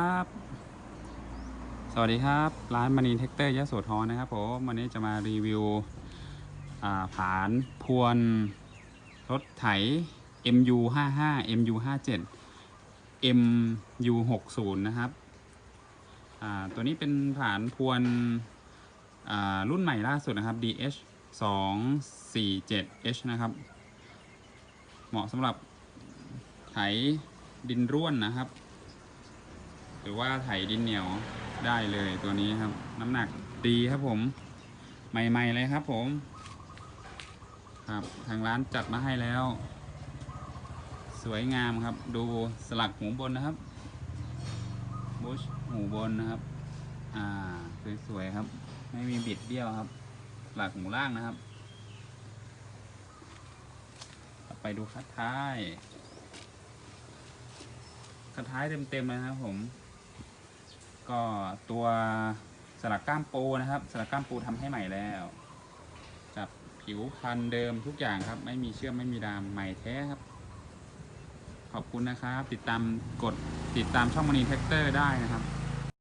ครับสวัสดีครับ ร้านมณีเทคเตอร์ยะโสธรนะครับผมวันนี้จะมารีวิวผานพวนรถไถ MU 55 MU 57 MU 60นะครับตัวนี้เป็นผานพวนรุ่นใหม่ล่าสุดนะครับ DH 247H นะครับ เหมาะสำหรับไถดินร่วนนะครับ หรือว่าไถดินเหนียวได้เลยตัวนี้ครับ น้ำหนักดีครับผม ใหม่ๆเลยครับผม ครับทางร้านจัดมาให้แล้ว สวยงามครับ ดูสลักหูบนนะครับบุชหูบนนะครับ อ่าสวยๆครับ ไม่มีบิดเบี้ยวครับสลักหูล่างนะครับ ไปดูคัดท้ายคัดท้ายเต็มๆเลยนะครับผม ก็ตัวสลักก้ามปูนะครับ สลักก้ามปูทำให้ใหม่แล้วจับผิวพันเดิมทุกอย่างครับ ไม่มีเชื่อมไม่มีดามใหม่แท้ครับ ขอบคุณนะครับ ติดตามกดติดตามช่องมณีแท็กเตอร์ได้นะครับ